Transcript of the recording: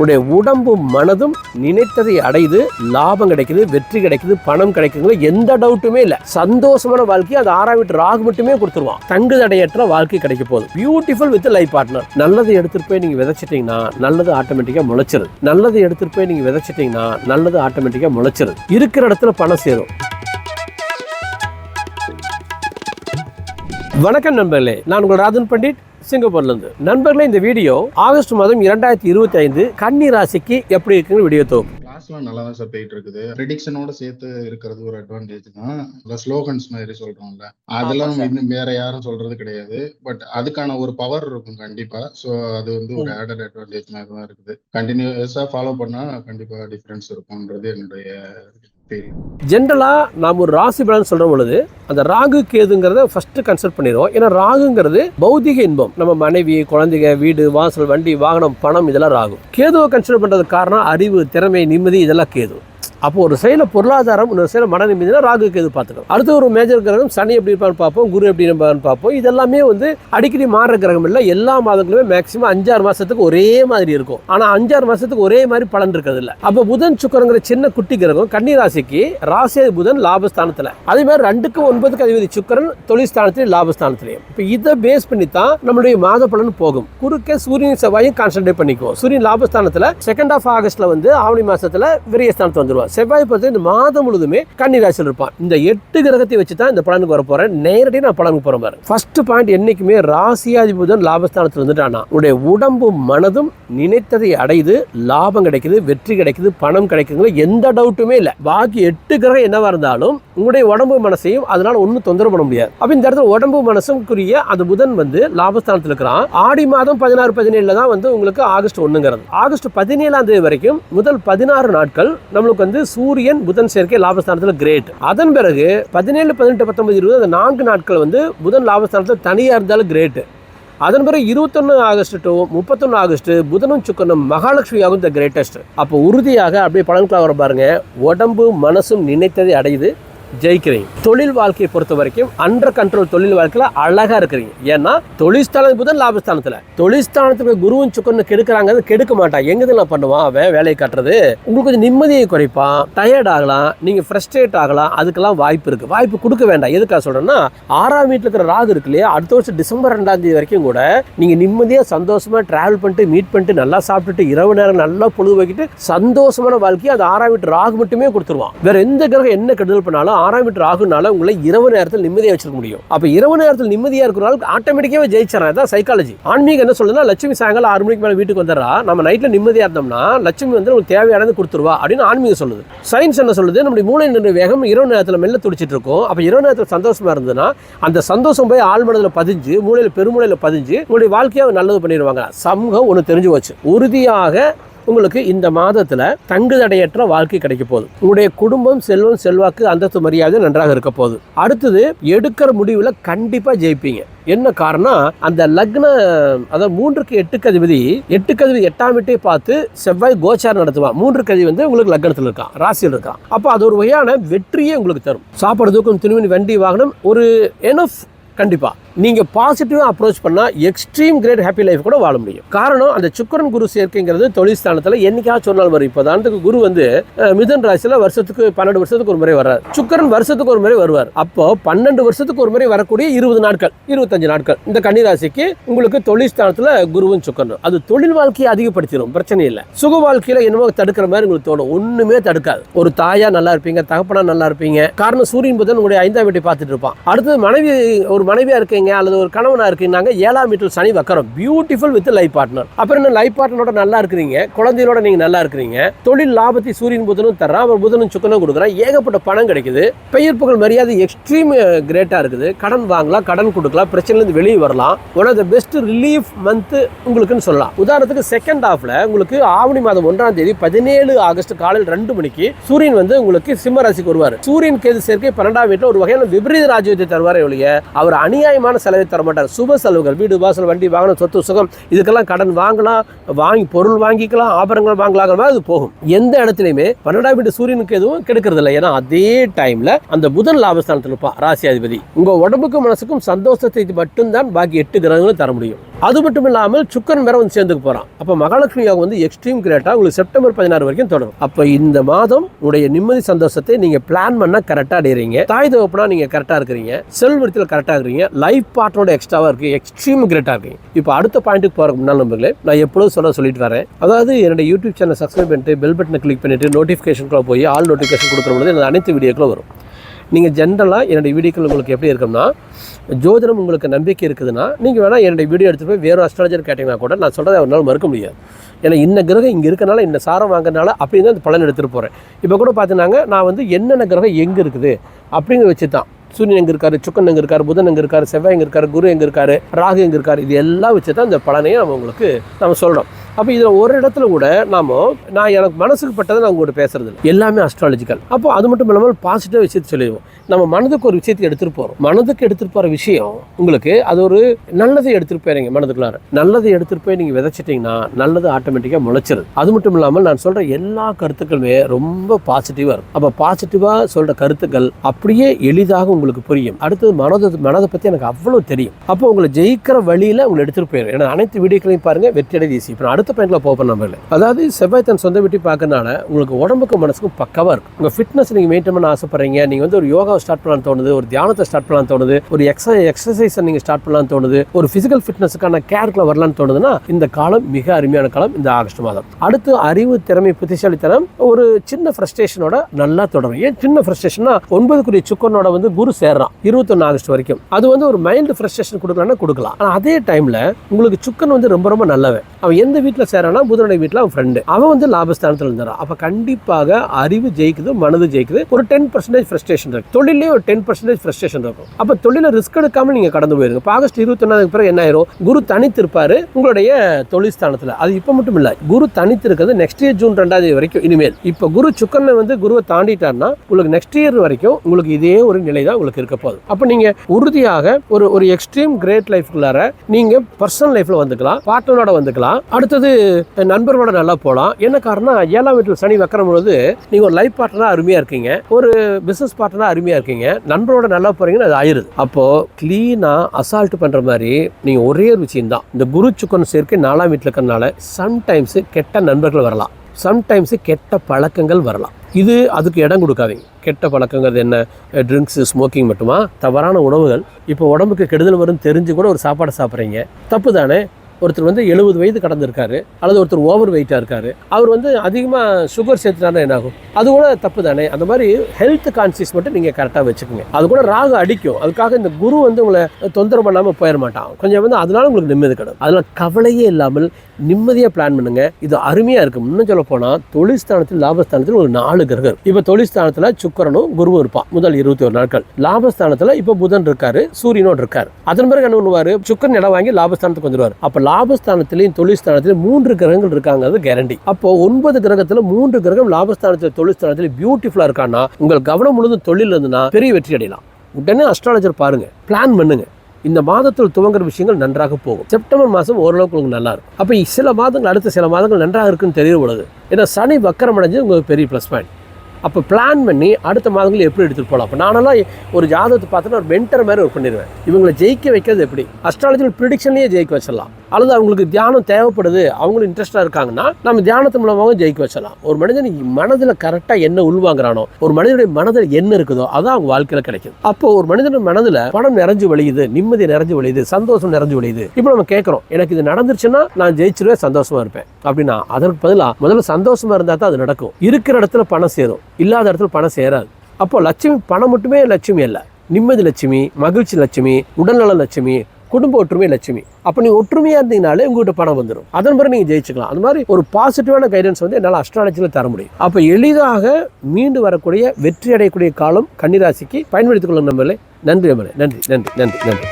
உடைய உடம்பும் மனதும் நினைத்ததை அடையுது லாபம் கிடைக்குது வெற்றி கிடைக்குது பணம் கிடைக்குதுங்கிற எந்த டவுட்டுமே இல்லை. சந்தோஷமான வாழ்க்கை அது ஆறாம் வீட்டு ராகு மட்டுமே கொடுத்துருவான். தங்கு தடையற்ற வாழ்க்கை கிடைக்க போகுது. பியூட்டிஃபுல் வித் லைஃப் பார்ட்னர் நல்லதை எடுத்துட்டு போய் நீங்க விதைச்சிட்டீங்கன்னா நல்லது ஆட்டோமேட்டிக்கா முளைச்சிருது நல்லதை எடுத்துட்டு போய் நீங்க விதைச்சிட்டீங்கன்னா நல்லது ஆட்டோமேட்டிக்கா முளைச்சிருது இருக்கிற இடத்துல பணம் சேரும். வணக்கம் நண்பர்களே. நான் உங்கள் ராஜன் பண்டிட். சிங்கப்பூர்லேருந்து. நண்பர்களே இந்த வீடியோ ஆகஸ்ட் மாதம் இரண்டாயிரத்தி இருபத்தி ஐந்து கன்னி ராசிக்கு எப்படி இருக்குன்னு வீடியோ தொகுப்பு. கிளாஸ்லாம் நல்லா தான் சார் போயிட்டு இருக்குது ப்ரெடிக்ஷனோட சேர்த்து இருக்கிறது ஒரு அட்வான்டேஜ் தான் இந்த ஸ்லோகன்ஸ் மாதிரி சொல்றோம்ல அதெல்லாம். இன்னும் வேற யாரும் சொல்றது கிடையாது. பட் அதுக்கான ஒரு பவர் இருக்கும் கண்டிப்பா. ஸோ அது வந்து ஒரு ஆடட் அட்வான்டேஜ் மாதிரி தான் இருக்குது. கண்டினியூஸா ஃபாலோ பண்ணா கண்டிப்பா டிஃபரன்ஸ் இருக்கும்ன்றது என்னுடைய தெரியும். ஜென்ரலாக நாம் ஒரு ராசி பலன் சொல்கிற பொழுது அந்த ராகு கேதுங்கிறத ஃபஸ்ட்டு கன்சல்ட் பண்ணிடுவோம். ஏன்னா ராகுங்கிறது பௌதிக இன்பம். நம்ம மனைவி குழந்தைங்க வீடு வாசல் வண்டி வாகனம் பணம் இதெல்லாம் ராகு. கேதுவை கன்சிடர் பண்ணுறதுக்கு காரணம் அறிவு திறமை நிம்மதி இதெல்லாம் கேது. அப்போ ஒரு சைடில் பொருளாதாரம் இன்னொரு சைடில் மன நிம்மதினா ராகு எது பார்த்துக்கணும் அடுத்து ஒரு மேஜர் கிரகம் சனி எப்படி இருப்பான்னு பார்ப்போம் குரு எப்படி இருப்பான்னு பார்ப்போம். இதெல்லாமே வந்து அடிக்கடி மாறுற கிரகம் இல்லை. எல்லா மாதங்களுமே மேக்ஸிமம் அஞ்சாறு மாதத்துக்கு ஒரே மாதிரி இருக்கும். ஆனால் அஞ்சாறு மாதத்துக்கு ஒரே மாதிரி பலன் இருக்கிறது இல்லை அப்போ புதன் சுக்கரங்கிற சின்ன குட்டி கிரகம் கன்னி ராசிக்கு ராசி புதன் லாபஸ்தானத்தில். அதே மாதிரி ரெண்டுக்கு ஒன்பதுக்கு அதிபதி சுக்கரன் தொழில்ஸ்தானத்திலையும் லாபஸ்தானத்திலையும். இப்போ இதை பேஸ் பண்ணி தான் நம்மளுடைய மாத பலன் போகும். குறுக்க சூரியன் செவ்வாயும் கான்சன்ட்ரேட் பண்ணிக்குவோம். சூரியன் லாபஸ்தானத்தில் செகண்ட் ஆஃப் ஆகஸ்ட்ல வந்து ஆவணி மாசத்துல விரயஸ்தானத்து வந்துடுவார் செவ்வாய் பார்த்து இந்த மாதம் முழுதுமே கன்னிராசியில் இருப்பான். இந்த எட்டு கிரகத்தை வச்சு தான் இந்த பலனுக்கு வர போகிறேன் நேரடியாக நான் பலனுக்கு போகிறேன் பாரு ஃபர்ஸ்ட் பாயிண்ட் என்றைக்குமே ராசியாதி புதன் லாபஸ்தானத்தில் வந்துட்டானா உடைய உடம்பும் மனதும் நினைத்ததை அடையுது. லாபம் கிடைக்குது வெற்றி கிடைக்குது பணம் கிடைக்குதுங்கிற எந்த டவுட்டுமே இல்லை. பாக்கி எட்டு கிரகம் என்னவா இருந்தாலும் உங்களுடைய உடம்பு மனசையும் அதனால ஒன்றும் தொந்தரவு பண்ண முடியாது. அப்போ இந்த இடத்துல உடம்பு மனசுக்குரிய அந்த புதன் வந்து லாபஸ்தானத்தில் இருக்கிறான். ஆடி மாதம் பதினாறு பதினேழுல தான் வந்து உங்களுக்கு ஆகஸ்ட் ஒன்றுங்கிறது ஆகஸ்ட் பதினேழாம் தேதி வரைக்கும் முதல் பதினாறு நாட்கள் நம்மளுக்கு வந்து சூரியன் புதன் சேர்க்கை லாபஸ்தானத்தில் கிரேட் அதன் பிறகு பதினேழு பதினெட்டு பத்தொன்பது இருபது அந்த நான்கு நாட்கள் வந்து புதன் லாபஸ்தானத்தில் தனியாக இருந்தாலும் கிரேட் அதன் பிறகு இருபத்தொன்று ஆகஸ்ட் டு முப்பத்தொன்று ஆகஸ்ட் புதனும் சுக்கரனும் மகாலட்சுமியாகும் த கிரேட்டஸ்ட் அப்போ உறுதியாக அப்படியே பலன்களாக வர பாருங்க. உடம்பு மனசும் நினைத்ததை அடையுது. ஜெயிக்கிறீங்க. தொழில் வாழ்க்கையை பொறுத்த வரைக்கும் அண்டர் கண்ட்ரோல் தொழில் வாழ்க்கையில் அழகாக இருக்கிறீங்க. ஏன்னா தொழில்ஸ்தானம் புதன் லாபஸ்தானத்தில். தொழில்ஸ்தானத்துக்கு குருவும் சுக்கன்னு கெடுக்கிறாங்க கெடுக்க மாட்டான் எங்கதெல்லாம் பண்ணுவான் அவன் வேலையை காட்டுறது. உங்களுக்கு கொஞ்சம் நிம்மதியை குறைப்பான். டயர்ட் ஆகலாம். நீங்கள் ஃப்ரஸ்ட்ரேட் ஆகலாம். அதுக்கெல்லாம் வாய்ப்பு இருக்குது வாய்ப்பு கொடுக்க வேண்டாம். எதுக்காக சொல்கிறேன்னா ஆறாம் வீட்டில் இருக்கிற ராகு இருக்கு இல்லையா? அடுத்த வருஷம் டிசம்பர் ரெண்டாம் தேதி வரைக்கும் கூட நீங்கள் நிம்மதியாக சந்தோஷமாக ட்ராவல் பண்ணிட்டு மீட் பண்ணிட்டு நல்லா சாப்பிட்டுட்டு இரவு நேரம் நல்லா பொழுது வைக்கிட்டு சந்தோஷமான வாழ்க்கையை அது ஆறாம் வீட்டு ராகு மட்டுமே கொடுத்துருவான். வேறு எந்த கிரகம் என்ன கெடுதல் பண்ணாலும் ஆறாம் வீட்டு ராகுனால உங்களை இரவு நேரத்தில் நிம்மதியாக வச்சிருக்க முடியும். அப்போ இரவு நேரத்தில் நிம்மதியாக இருக்கிறனால ஆட்டோமேட்டிக்காகவே ஜெயிச்சிடறேன். அதான் சைக்காலஜி ஆன்மீகம் என்ன சொல்லுதுன்னா லட்சுமி சாயங்காலம் ஆறு மணிக்கு மேலே வீட்டுக்கு வந்துடுறா. நம்ம நைட்டில் நிம்மதியாக இருந்தோம்னா லட்சுமி வந்து உங்களுக்கு தேவையானது கொடுத்துருவா அப்படின்னு ஆன்மீகம் சொல்லுது. சயின்ஸ் என்ன சொல்லுது? நம்முடைய மூளை நின்று வேகம் இரவு நேரத்தில் மெல்ல துடிச்சிட்டு இருக்கும். அப்போ இரவு நேரத்தில் சந்தோஷமாக இருந்ததுன்னா அந்த சந்தோஷம் போய் ஆழ்மனதில் பதிஞ்சு மூளையில் பெருமூளையில் பதிஞ்சு உங்களுடைய வாழ்க்கையை நல்லது பண்ணிடுவாங்க. சமூகம் ஒன்று தெரிஞ்சு வச்சு உறுதியாக உங்களுக்கு இந்த மாதத்தில் தங்குதடையற்ற வாழ்க்கை கிடைக்க போகுது. உங்களுடைய குடும்பம் செல்வம் செல்வாக்கு அந்தஸ்து மரியாதை நன்றாக இருக்க போகுது. அடுத்தது எடுக்கிற முடிவில் கண்டிப்பாக ஜெயிப்பீங்க. என்ன காரணம் அந்த லக்ன அதாவது மூன்றுக்கு எட்டு கதிபதி எட்டு கதிபதி எட்டாம் வீட்டை பார்த்து செவ்வாய் கோச்சாரம் நடத்துவான் மூன்று கதி வந்து உங்களுக்கு லக்னத்தில் இருக்கான் ராசியில் இருக்கான் அப்போ அது ஒரு வகையான வெற்றியே உங்களுக்கு தரும். சாப்பாடு தூக்கம் துணிமணி வண்டி வாகனம் ஒரு எனஃப் கண்டிப்பாக நீங்கள் பாசிட்டிவாக அப்ரோச் பண்ணால் எக்ஸ்ட்ரீம் கிரேட் ஹாப்பி லைஃப் கூட வாழ முடியும். காரணம் அந்த சுக்கரன் குரு சேர்க்கைங்கிறது தொழில் ஸ்தானத்துல ஒரு நாள் வரும். இப்போ தானத்துக்கு குரு வந்து மிதன் ராசியில் வருஷத்துக்கு பன்னெண்டு வருஷத்துக்கு ஒரு முறை வர்றார். சுக்கரன் வருஷத்துக்கு ஒரு முறை வருவார். அப்போ பன்னெண்டு வருஷத்துக்கு ஒரு முறை வரக்கூடிய இருபது நாட்கள் இருபத்தஞ்சு நாட்கள் இந்த கன்னிராசிக்கு உங்களுக்கு தொழில் ஸ்தானத்துல குருவும் சுக்கரனும். அது தொழில் வாழ்க்கையை அதிகப்படுத்திடும் பிரச்சனை இல்லை. சுக வாழ்க்கையில் என்னமோ தடுக்கிற மாதிரி உங்களுக்கு தோணும். ஒன்றுமே தடுக்காது. ஒரு தாயா நல்லா இருப்பீங்க தகப்பனா நல்லா இருப்பீங்க. காரணம் சூரியன் புதன் உங்களுடைய ஐந்தாம் வீட்டை பார்த்துட்டு இருப்பான். அடுத்தது மனைவி ஒரு மனைவியாக இருக்கீங்க அல்லது ஒரு கணவனாக இருக்கீங்க ஏழாம் வீட்டில் சனி வக்கரம். பியூட்டிஃபுல் வித் லைஃப் பார்ட்னர் அப்புறம் என்ன லைஃப் பார்ட்னரோட நல்லா இருக்கிறீங்க குழந்தைகளோட நீங்க நல்லா இருக்கிறீங்க தொழில் லாபத்தை சூரியன் புதனும் தர்றான் அவர் புதனும் சுக்கனும் கொடுக்குறான் ஏகப்பட்ட பணம் கிடைக்குது பெயர் புகழ் மரியாதை எக்ஸ்ட்ரீம் கிரேட்டாக இருக்குது கடன் வாங்கலாம் கடன் கொடுக்கலாம் பிரச்சனைலேருந்து வெளியே வரலாம். One of the best relief month உங்களுக்குன்னு சொல்லலாம். உதாரணத்துக்கு செகண்ட் ஹாஃப்ல உங்களுக்கு ஆவணி மாதம் ஒன்றாம் தேதி பதினேழு ஆகஸ்ட் காலையில் ரெண்டு மணிக்கு சூரியன் வந்து உங்களுக்கு சிம்ம ராசிக்கு வருவார். சூரியன் கேது சேர்க்கை பன்னெண்டாம் வீட்டில் ஒரு வகையான விபரீத ராஜ்யத்தை தருவார் ஒழிய அவர் அநியாயமான செலவை தர மாட்டார் சுப செலவுகள் வீடு வாசல் வண்டி வாங்கணும் சொத்து சுகம் இதுக்கெல்லாம் கடன் வாங்கலாம் வாங்கி பொருள் வாங்கிக்கலாம் ஆபரணங்கள் வாங்கலாம் அது போகும். எந்த இடத்துலையுமே பன்னெண்டாம் வீட்டு சூரியனுக்கு எதுவும் கெடுக்கிறது இல்லை ஏன்னா அதே டைம்ல அந்த புதன் லாபஸ்தானத்தில் இருப்பான் ராசியாதிபதி. உங்க உடம்புக்கும் மனசுக்கும் சந்தோஷத்தை மட்டும்தான் பாக்கி எட்டு கிரகங்களும் தர முடியும். அது மட்டும் இல்லாமல் சுக்கரன் வேற வந்து சேர்ந்துக்கு போகிறான் அப்போ மகாலட்சுமி யோகம் வந்து எக்ஸ்ட்ரீம் கிரேட்டாக உங்களுக்கு செப்டம்பர் பதினாறு வரைக்கும் தொடரும். அப்போ இந்த மாதம் உடைய நிம்மதி சந்தோஷத்தை நீங்கள் பிளான் பண்ணால் கரெக்டாக அடைகிறீங்க தாய் தகப்பனா நீங்கள் கரெக்டாக இருக்கிறீங்க. செல்வத்தில் கரெக்டாக இருக்கிறீங்க. லைஃப் பார்ட்னரோட எக்ஸ்ட்ராவாக இருக்குது எக்ஸ்ட்ரீம் கிரேட்டாக இருக்கீங்க இப்போ அடுத்த பாயிண்ட்டுக்கு போகிற முன்னால் நம்பர்களே நான் எப்பொழுதும் சொல்ல சொல்லிட்டு வரேன். அதாவது என்னோட யூடியூப் சேனல் சப்ஸ்கிரைப் பண்ணிட்டு பெல் பட்டனை கிளிக் பண்ணிட்டு நோட்டிஃபிகேஷன் போய் ஆல் நோட்டிஃபிகேஷன் கொடுக்குற பொழுது அனைத்து வீடியோக்களும் வரும். நீங்கள் ஜென்ரலாக என்னுடைய வீடியோக்கள் உங்களுக்கு எப்படி இருக்கும்னா ஜோதிடம் உங்களுக்கு நம்பிக்கை இருக்குதுன்னா நீங்கள் வேணால் என்னுடைய வீடியோ எடுத்துகிட்டு போய் வேறு அஸ்ட்ராலஜர் கேட்டிங்கன்னா கூட நான் சொல்கிறத ஒரு மறுக்க முடியாது. ஏன்னா இந்த கிரகம் இங்கே இருக்கனால இந்த சாரம் வாங்குறதுனால அப்படின்னு தான் அந்த பலன் எடுத்துகிட்டு போகிறேன் இப்போ கூட பார்த்தீங்கன்னாங்க நான் வந்து என்னென்ன கிரகம் எங்கே இருக்குது அப்படிங்கிற வச்சு தான் சூரியன் எங்கே இருக்காரு சுக்கன் எங்கே இருக்காரு புதன் எங்கே இருக்காரு செவ்வாய் எங்கே இருக்காரு குரு எங்கே இருக்காரு ராகு எங்கே இருக்காரு இது எல்லாம் வச்சு தான் இந்த பலனையும் நம்ம உங்களுக்கு நம்ம சொல்கிறோம் அப்போ இதில் ஒரு இடத்துல கூட நாம நான் எனக்கு மனசுக்கு பட்டதை நான் உங்கள்கிட்ட பேசுறது இல்லை. எல்லாமே அஸ்ட்ராலஜிக்கல் அப்போ அது மட்டும் இல்லாமல் பாசிட்டிவ் விஷயத்தை சொல்லிடுவோம். நம்ம மனதுக்கு ஒரு விஷயத்தை எடுத்துகிட்டு போகிறோம் மனதுக்கு எடுத்துகிட்டு போகிற விஷயம் உங்களுக்கு அது ஒரு நல்லதை எடுத்துகிட்டு போயிருங்க மனதுக்குள்ளார. நல்லதை எடுத்துகிட்டு போய் நீங்கள் விதைச்சிட்டிங்கன்னா நல்லது ஆட்டோமேட்டிக்காக முளைச்சிருது. அது மட்டும் இல்லாமல் நான் சொல்கிற எல்லா கருத்துக்களுமே ரொம்ப பாசிட்டிவாக இருக்கும். அப்போ பாசிட்டிவாக சொல்கிற கருத்துக்கள் அப்படியே எளிதாக உங்களுக்கு புரியும். அடுத்தது மனதை மனதை பற்றி எனக்கு அவ்வளோ தெரியும். அப்போ உங்களை ஜெயிக்கிற வழியில் உங்களை எடுத்துகிட்டு போயிடும் ஏன்னா அனைத்து வீடியோக்களையும் பாருங்கள் வெற்றி அடைதி இப்போ நான் அடுத்த பாயிண்ட்ல போக நம்ம அதாவது செவ்வாய் தன் சொந்த வீட்டி பார்க்கறனால உங்களுக்கு உடம்புக்கும் மனசுக்கும் பக்கவாக இருக்கும். உங்கள் ஃபிட்னஸ் நீங்கள் மெயின்டைன் பண்ண ஆசைப்படுறீங்க. நீங்கள் வந்து ஒரு யோகா ஸ்டார்ட் பண்ணலாம்னு தோணுது ஒரு தியானத்தை ஸ்டார்ட் பண்ணலாம் தோணுது ஒரு எக்ஸ எக்ஸசைஸை நீங்கள் ஸ்டார்ட் பண்ணலாம் தோணுது ஒரு ஃபிசிக்கல் ஃபிட்னஸுக்கான கேருக்குள்ள வரலாம்னு தோணுதுன்னா இந்த காலம் மிக அருமையான காலம் இந்த ஆகஸ்ட் மாதம். அடுத்து அறிவு திறமை புத்திசாலித்தனம் ஒரு சின்ன ஃப்ரஸ்ட்ரேஷனோட நல்லா தொடரும். ஏன் சின்ன ஃப்ரஸ்ட்ரேஷன்னா ஒன்பதுக்குரிய சுக்கனோட வந்து குரு சேர்றான் இருபத்தொன்னு ஆகஸ்ட் வரைக்கும். அது வந்து ஒரு மைல்டு ஃப்ரஸ்ட்ரேஷன் கொடுக்கலாம்னா கொடுக்கலாம். ஆனால் அதே டைமில் உங்களுக்கு சுக்கன் வந்து ரொம்ப ரொம்ப நல்லவன். அவன் எந்த வீட்டில் சேரானா புதனுடைய வீட்டில் அவன் ஃப்ரெண்டு அவன் வந்து லாபஸ்தானத்தில் இருந்தான். அப்போ கண்டிப்பாக அறிவு ஜெயிக்குது மனது ஜெயிக்குது. ஒரு டென் பர்சன்டேஜ் ஃப்ரஸ்ட்ரேஷன் இருக்கும் தொழிலே ஒரு டென் பர்சன்டேஜ் ஃப்ரஸ்ட்ரேஷன் இருக்கும். அப்போ தொழில ரிஸ்க் எடுக்காம நீங்கள் கடந்து போயிருங்க. இப்போ ஆகஸ்ட் இருபத்தொன்னாதுக்கு பிறகு என்ன ஆயிரும்? குரு தனித்து இருப்பாரு உங்களுடைய தொழில் ஸ்தானத்தில் அது இப்போ மட்டும் இல்லை குரு தனித்து இருக்கிறது நெக்ஸ்ட் இயர் ஜூன் ரெண்டாவது தேதி வரைக்கும் இனிமேல். இப்போ குரு சுக்கரனை வந்து குருவை தாண்டிட்டாருன்னா உங்களுக்கு நெக்ஸ்ட் இயர் வரைக்கும் உங்களுக்கு இதே ஒரு நிலை தான் உங்களுக்கு இருக்க போகுது. அப்போ நீங்கள் உறுதியாக ஒரு ஒரு எக்ஸ்ட்ரீம் கிரேட் லைஃப்குள்ளார நீங்கள் பர்சனல் லைஃப்பில் வந்துக்கலாம் பார்ட்னரோட வந்துக்கலாம். அடுத்தது நண்பர்களோட நல்லா போகலாம். என்ன காரணம் ஏழாம் வீட்டில் சனி வைக்கிற பொழுது நீங்கள் ஒரு லைஃப் பார்ட்னராக அருமையாக இருக்கீங்க. ஒரு பிஸ்னஸ் பார்ட்னராக அருமையாக இருக்கீங்க. நண்பரோட நல்லா போகிறீங்கன்னு அது ஆயிருது அப்போது க்ளீனாக அசால்ட் பண்ணுற மாதிரி நீங்கள் ஒரே ஒரு விஷயம் தான் இந்த குரு சுக்கன் சேர்க்கை நாலாம் வீட்டில் இருக்கிறனால சம்டைம்ஸ் கெட்ட நண்பர்கள் வரலாம். சம்டைம்ஸ் கெட்ட பழக்கங்கள் வரலாம். இது அதுக்கு இடம் கொடுக்காதீங்க. கெட்ட பழக்கங்கிறது என்ன? ட்ரிங்க்ஸ் ஸ்மோக்கிங் மட்டுமா? தவறான உணவுகள். இப்போ உடம்புக்கு கெடுதல் வரும்னு தெரிஞ்சு கூட ஒரு சாப்பாடை சாப்பிட்றீங்க. தப்பு தானே? ஒருத்தர் வந்து எழுபது வயது கடந்திருக்காரு அல்லது ஒருத்தர் ஓவர் வெயிட்டாக இருக்காரு. அவர் வந்து அதிகமாக சுகர் சேர்த்துனாலும் என்ன ஆகும் அது கூட தப்பு தானே அந்த மாதிரி ஹெல்த் கான்சியஸ் மட்டும் நீங்கள் கரெக்டாக வச்சுக்கோங்க. அது கூட ராகு அடிக்கும். அதுக்காக இந்த குரு வந்து உங்களை தொந்தரவு பண்ணாமல் போயிட மாட்டான். கொஞ்சம் வந்து அதனால உங்களுக்கு நிம்மதி கிடைக்கும் அதனால் கவலையே இல்லாமல் நிம்மதியாக பிளான் பண்ணுங்க. இது அருமையாக இருக்கும். இன்னும் சொல்ல போனால் தொழில்ஸ்தானத்தில் லாபஸ்தானத்தில் ஒரு நாலு கிரகம். இப்போ தொழில்ஸ்தானத்தில் சுக்கரனும் குருவும் இருப்பான் முதல் இருபத்தி ஒரு நாட்கள். லாபஸ்தானத்தில் இப்போ புதன் இருக்காரு சூரியனோடு இருக்காரு. அதன் பிறகு என்ன பண்ணுவார்? சுக்கரன் இடம் வாங்கி லாபஸ்தானத்துக்கு வந்துடுவார் அப்போ லாபஸ்தானத்திலையும் தொழில்ஸ்தானத்திலையும் மூன்று கிரகங்கள் இருக்காங்கிறது கேரண்டி அப்போ ஒன்பது கிரகத்தில் மூன்று கிரகம் லாபஸ்தானத்தில் தொழில்ஸ்தானத்தில் பியூட்டிஃபுல்லாக இருக்கான்னா உங்கள் கவனம் முழுதும் தொழில் இருந்துன்னா பெரிய வெற்றி அடையலாம். உடனே அஸ்ட்ராலஜர் பாருங்க பிளான் பண்ணுங்க. இந்த மாதத்தில் துவங்குற விஷயங்கள் நன்றாக போகும். செப்டம்பர் மாதம் ஓரளவுக்கு உங்களுக்கு நல்லா இருக்கும். அப்போ சில மாதங்கள் அடுத்த சில மாதங்கள் நன்றாக இருக்குன்னு தெரிய பொழுது ஏன்னா சனி வக்கரம் அடைஞ்சது உங்களுக்கு பெரிய ப்ளஸ் பாயிண்ட் அப்போ பிளான் பண்ணி அடுத்த மாதங்கள் எப்படி எடுத்துகிட்டு போகலாம் அப்போ நானெல்லாம் ஒரு ஜாதகத்தை பார்த்தோன்னா ஒரு மென்டர் மாதிரி ஒர்க் பண்ணிடுவேன் இவங்களை ஜெயிக்க வைக்கிறது எப்படி? அஸ்ட்ராலஜியில் ப்ரிடிக்ஷன்லேயே ஜெயிக்க வச்சிடலாம். அல்லது அவங்களுக்கு தியானம் தேவைப்படுது அவங்களும் இன்ட்ரெஸ்டாக இருக்காங்கன்னா நம்ம தியானத்து மூலமாக ஜெயிக்க வச்சலாம். ஒரு மனிதன் மனதில் கரெக்டாக என்ன உள்வாங்குறானோ ஒரு மனிதனுடைய மனதில் என்ன இருக்குதோ அதான் அவங்க வாழ்க்கையில் கிடைக்கும். அப்போ ஒரு மனிதன் மனதில் பணம் நிறைஞ்சு வழியுது நிம்மதி நிறைஞ்சு வழியுது சந்தோஷம் நிறைஞ்சு வழியுது. இப்போ நம்ம கேட்குறோம் எனக்கு இது நடந்துருச்சுன்னா நான் ஜெயிச்சிருவேன் சந்தோஷமாக இருப்பேன். அப்படின்னா அதற்கு பதிலாக முதல்ல சந்தோஷமாக இருந்தால் தான் அது நடக்கும். இருக்கிற இடத்துல பணம் சேரும் இல்லாத இடத்துல பணம் சேராது. அப்போ லட்சுமி பணம் மட்டுமே லட்சுமி அல்ல. நிம்மதி லட்சுமி மகிழ்ச்சி லட்சுமி உடல்நல லட்சுமி குடும்ப ஒற்றுமை லட்சுமி. அப்போ நீ ஒற்றுமையாக இருந்தீங்கனாலே உங்கள்கிட்ட பணம் வந்துடும் அதன் பிறகு நீங்கள் ஜெயிச்சுக்கலாம். அந்த மாதிரி ஒரு பாசிட்டிவான கைடன்ஸ் வந்து என்னால் அஸ்ட்ராலஜியில் தர முடியும். அப்போ எளிதாக மீண்டு வரக்கூடிய வெற்றி அடையக்கூடிய காலம் கன்னிராசிக்கு பயன்படுத்திக் கொள்ளும் நம்மளே நன்றி நம்மளே நன்றி நன்றி நன்றி நன்றி.